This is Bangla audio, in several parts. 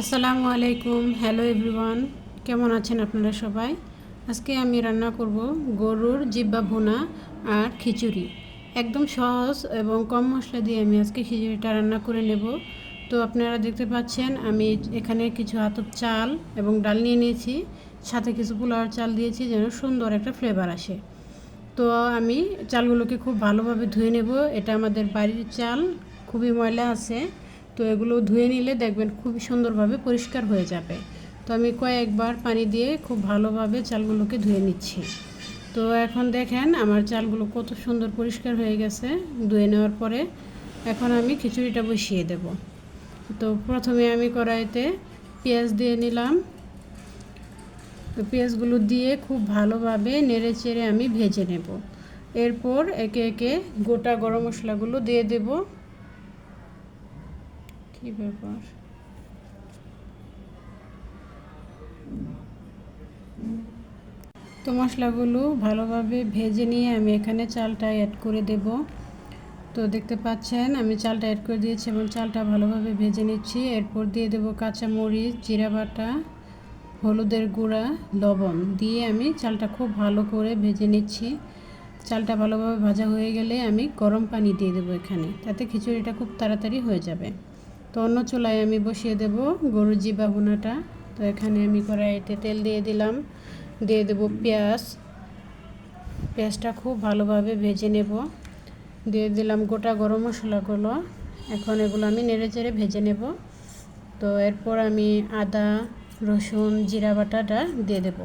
আসসালামু আলাইকুম, হ্যালো এভরিওয়ান। কেমন আছেন আপনারা সবাই? আজকে আমি রান্না করব গরুর জিব্বা ভুনা আর খিচুড়ি। একদম সহজ এবং কম মশলা দিয়ে আমি আজকে খিচুড়িটা রান্না করে নেব। তো আপনারা দেখতে পাচ্ছেন, আমি এখানে কিছু হাতব চাল এবং ডাল নিয়ে নিয়েছি, সাথে কিছু পোলাওয়ার চাল দিয়েছি যেন সুন্দর একটা ফ্লেভার আসে। তো আমি চালগুলোকে খুব ভালোভাবে ধুয়ে নেব। এটা আমাদের বাড়ির চাল, খুবই ময়লা আছে। তো এগুলো ধুয়ে নিলে দেখবেন খুবই সুন্দরভাবে পরিষ্কার হয়ে যাবে। তো আমি কয়েকবার পানি দিয়ে খুব ভালোভাবে চালগুলোকে ধুয়ে নিচ্ছি। তো এখন দেখেন আমার চালগুলো কত সুন্দর পরিষ্কার হয়ে গেছে। ধুয়ে নেওয়ার পরে এখন আমি খিচুড়িটা বসিয়ে দেব। তো প্রথমে আমি কড়াইতে পেঁয়াজ দিয়ে নিলাম। তো পেঁয়াজগুলো দিয়ে খুব ভালোভাবে নেড়ে চেড়ে আমি ভেজে নেব। এরপর একে একে গোটা গরম মশলাগুলো দিয়ে দেবো। কি ব্যাপার তো মশলাগুলো ভালোভাবে ভেজে নিয়ে আমি এখানে চালটা অ্যাড করে দেব। তো দেখতে পাচ্ছেন, আমি চালটা অ্যাড করে দিয়েছি এবং চালটা ভালোভাবে ভেজে নিচ্ছি। এরপর দিয়ে দেব কাঁচা মরিচ, জিরা বাটা, হলুদের গুঁড়া, লবণ দিয়ে আমি চালটা খুব ভালো করে ভেজে নিচ্ছি। চালটা ভালোভাবে ভাজা হয়ে গেলে আমি গরম পানি দিয়ে দেবো এখানে, তাতে খিচুড়িটা খুব তাড়াতাড়ি হয়ে যাবে। তো অন্য চুলায় আমি বসিয়ে দেব গরুর জিবা ভুনাটা। তো এখানে আমি কড়াইতে তেল দিয়ে দিলাম, দিয়ে দেব পেঁয়াজ। পেঁয়াজটা খুব ভালোভাবে ভেজে নেব। দিয়ে দিলাম গোটা গরম মশলাগুলো। এখন এগুলো আমি নেড়ে চেড়ে ভেজে নেব। তো এরপর আমি আদা, রসুন, জিরা বাটাটা দিয়ে দেব।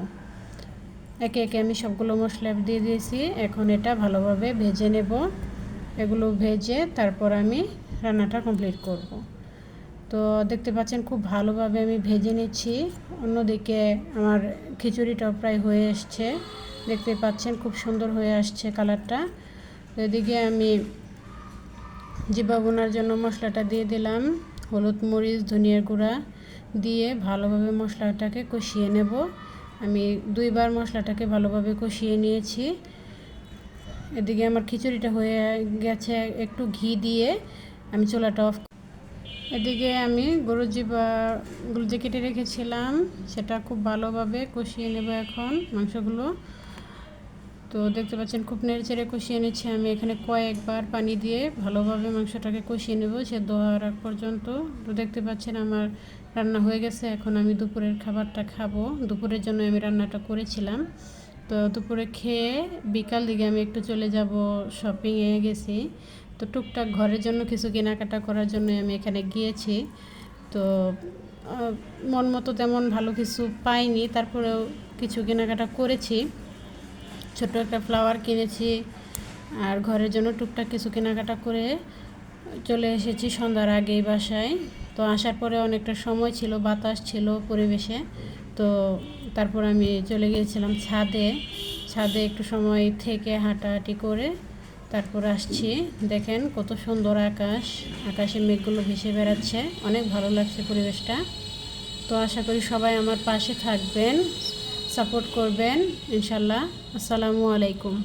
একে একে আমি সবগুলো মশলা দিয়ে দিয়েছি। এখন এটা ভালোভাবে ভেজে নেব। এগুলো ভেজে তারপর আমি রান্নাটা কমপ্লিট করব। তো দেখতে পাচ্ছেন খুব ভালোভাবে আমি ভেজে নিচ্ছি। অন্যদিকে আমার খিচুড়িটাও প্রায় হয়ে এসছে। দেখতে পাচ্ছেন খুব সুন্দর হয়ে আসছে কালারটা। তো এদিকে আমি জিবা বোনার জন্য মশলাটা দিয়ে দিলাম। হলুদ মরিচ, ধনিয়ার গুঁড়া দিয়ে ভালোভাবে মশলাটাকে কষিয়ে নেব। আমি দুইবার মশলাটাকে ভালোভাবে কষিয়ে নিয়েছি। এদিকে আমার খিচুড়িটা হয়ে গেছে। একটু ঘি দিয়ে আমি চুলাটা অফ এদিকে আমি গরুর জিবাগুলো যে কেটে রেখেছিলাম, সেটা খুব ভালোভাবে কষিয়ে নেব এখন মাংসগুলো। তো দেখতে পাচ্ছেন খুব নেড়ে চেড়ে কষিয়ে নিচ্ছি আমি। এখানে কয়েকবার পানি দিয়ে ভালোভাবে মাংসটাকে কষিয়ে নেব সে দোয়ার আগ পর্যন্ত। তো দেখতে পাচ্ছেন আমার রান্না হয়ে গেছে। এখন আমি দুপুরের খাবারটা খাব। দুপুরের জন্য আমি রান্নাটা করেছিলাম। তো দুপুরে খেয়ে বিকাল দিকে আমি একটু চলে যাব শপিংয়ে গেছি। তো টুকটাক ঘরের জন্য কিছু কেনাকাটা করার জন্য আমি এখানে গিয়েছি। তো মন মতো তেমন ভালো কিছু পাইনি। তারপরেও কিছু কেনাকাটা করেছি। ছোট একটা ফ্লাওয়ার কিনেছি আর ঘরের জন্য টুকটাক কিছু কেনাকাটা করে চলে এসেছি সন্ধ্যার আগেই বাসায়। তো আসার পরে অনেকটা সময় ছিল, বাতাস ছিল পরিবেশে। তো তারপর আমি চলে গিয়েছিলাম ছাদে। ছাদে একটু সময় থেকে হাঁটাহাঁটি করে তারপর আসছি। দেখেন কত সুন্দর আকাশ। আকাশে মেঘগুলো ভেসে বেড়াচ্ছে। অনেক ভালো লাগছে পরিবেশটা। তো আশা করি সবাই আমার পাশে থাকবেন, সাপোর্ট করবেন। ইনশাল্লাহ। আসসালামু আলাইকুম।